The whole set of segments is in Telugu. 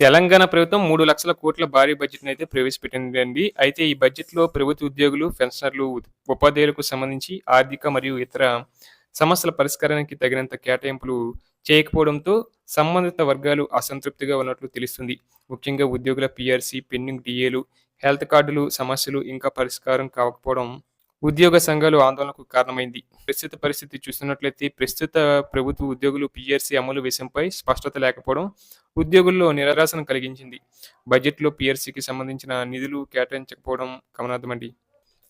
తెలంగాణ ప్రభుత్వం మూడు లక్షల కోట్ల భారీ బడ్జెట్ అయితే ప్రవేశపెట్టిందండి. అయితే ఈ బడ్జెట్‌లో ప్రభుత్వ ఉద్యోగులు, పెన్షనర్లు, ఉపాధ్యాయులకు సంబంధించి ఆర్థిక మరియు ఇతర సమస్యల పరిష్కారానికి తగినంత కేటాయింపులు చేయకపోవడంతో సంబంధిత వర్గాలు అసంతృప్తిగా ఉన్నట్లు తెలుస్తుంది. ముఖ్యంగా ఉద్యోగుల పిఆర్సీ పెండింగ్ డీఏలు, హెల్త్ కార్డులు సమస్యలు ఇంకా పరిష్కారం కాకపోవడం ఉద్యోగ సంఘాలు ఆందోళనకు కారణమైంది. ప్రస్తుత పరిస్థితి చూస్తున్నట్లయితే ప్రస్తుత ప్రభుత్వ ఉద్యోగులు పిఆర్సీ అమలు విషయంపై స్పష్టత లేకపోవడం ఉద్యోగుల్లో నిరాశను కలిగించింది. బడ్జెట్‌లో పిఆర్సీకి సంబంధించిన నిధులు కేటాయించకపోవడం గమనార్థమండి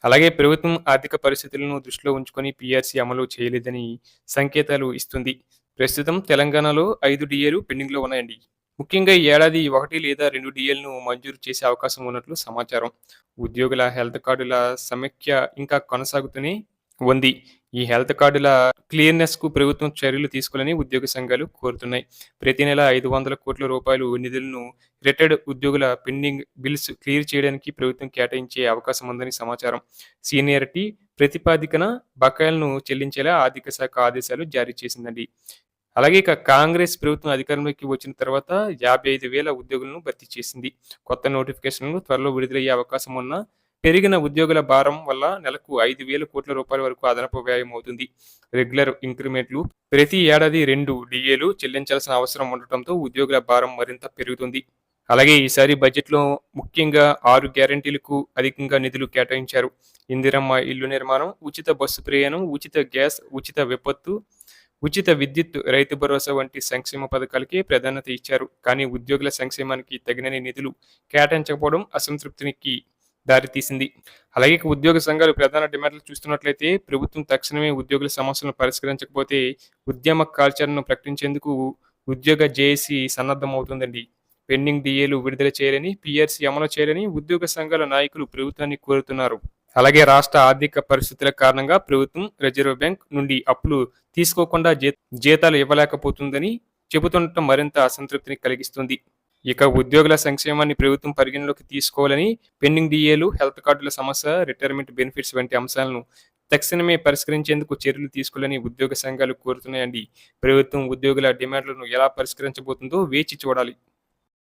అలాగే ప్రభుత్వం ఆర్థిక పరిస్థితులను దృష్టిలో ఉంచుకొని పిఆర్సీ అమలు చేయలేదని సంకేతాలు ఇస్తుంది. ప్రస్తుతం తెలంగాణలో ఐదు డిఏలు పెండింగ్‌లో ఉన్నాయండి. ముఖ్యంగా ఈ ఏడాది ఒకటి లేదా రెండు డిఎల్ను మంజూరు చేసే అవకాశం ఉన్నట్లు సమాచారం. ఉద్యోగుల హెల్త్ కార్డుల సమీక్ష ఇంకా కొనసాగుతూనే ఉంది. ఈ హెల్త్ కార్డుల క్లియర్‌నెస్‌కు ప్రభుత్వం చర్యలు తీసుకోవాలని ఉద్యోగ సంఘాలు కోరుతున్నాయి. ప్రతి నెల ఐదు వందల కోట్ల రూపాయలు నిధులను రిటైర్డ్ ఉద్యోగుల పెండింగ్ బిల్స్ క్లియర్ చేయడానికి ప్రభుత్వం కేటాయించే అవకాశం ఉందని సమాచారం. సీనియారిటీ ప్రాతిపదికన బకాయిలను చెల్లించేలా ఆర్థిక శాఖ ఆదేశాలు జారీ చేసిందండి. అలాగే ఇక కాంగ్రెస్ ప్రభుత్వం అధికారంలోకి వచ్చిన తర్వాత యాభై ఐదు వేల ఉద్యోగులను భర్తీ చేసింది. కొత్త నోటిఫికేషన్లు త్వరలో విడుదలయ్యే అవకాశం ఉన్న పెరిగిన ఉద్యోగుల భారం వల్ల నెలకు ఐదు వేల కోట్ల రూపాయల వరకు అదనపు వ్యయం అవుతుంది. రెగ్యులర్ ఇంక్రిమెంట్లు ప్రతి ఏడాది రెండు డీఏలు చెల్లించాల్సిన అవసరం ఉండటంతో ఉద్యోగుల భారం మరింత పెరుగుతుంది. అలాగే ఈసారి బడ్జెట్‌లో ముఖ్యంగా ఆరు గ్యారంటీలకు అధికంగా నిధులు కేటాయించారు. ఇందిరమ్మ ఇల్లు నిర్మాణం, ఉచిత బస్సు ప్రయాణం, ఉచిత గ్యాస్, ఉచిత విపత్తు, ఉచిత విద్యుత్, రైతు భరోసా వంటి సంక్షేమ పథకాలకే ప్రాధాన్యత ఇచ్చారు. కానీ ఉద్యోగుల సంక్షేమానికి తగినన్ని నిధులు కేటాయించకపోవడం అసంతృప్తికి దారితీసింది. అలాగే ఉద్యోగ సంఘాలు ప్రధాన డిమాండ్లు చూస్తున్నట్లయితే ప్రభుత్వం తక్షణమే ఉద్యోగుల సమస్యలను పరిష్కరించకపోతే ఉద్యమ కార్యాచరణను ప్రకటించేందుకు ఉద్యోగ జేఏసీ సన్నద్ధమవుతుందండి పెండింగ్ డీఏలు విడుదల చేయాలని, పిఆర్సీ అమలు చేయాలని ఉద్యోగ సంఘాల నాయకులు ప్రభుత్వాన్ని కోరుతున్నారు. అలాగే రాష్ట్ర ఆర్థిక పరిస్థితుల కారణంగా ప్రభుత్వం రిజర్వ్ బ్యాంక్ నుండి అప్పులు తీసుకోకుండా జీ జీతాలు ఇవ్వలేకపోతుందని చెబుతుండటం మరింత అసంతృప్తిని కలిగిస్తుంది. ఇక ఉద్యోగుల సంక్షేమాన్ని ప్రభుత్వం పరిగణలోకి తీసుకోవాలని, పెండింగ్ డిఏలు హెల్త్ కార్డుల సమస్య, రిటైర్మెంట్ బెనిఫిట్స్ వంటి అంశాలను తక్షణమే పరిష్కరించేందుకు చర్యలు తీసుకోవాలని ఉద్యోగ సంఘాలు కోరుతున్నాయండి. ప్రభుత్వం ఉద్యోగుల డిమాండ్లను ఎలా పరిష్కరించబోతుందో వేచి చూడాలి.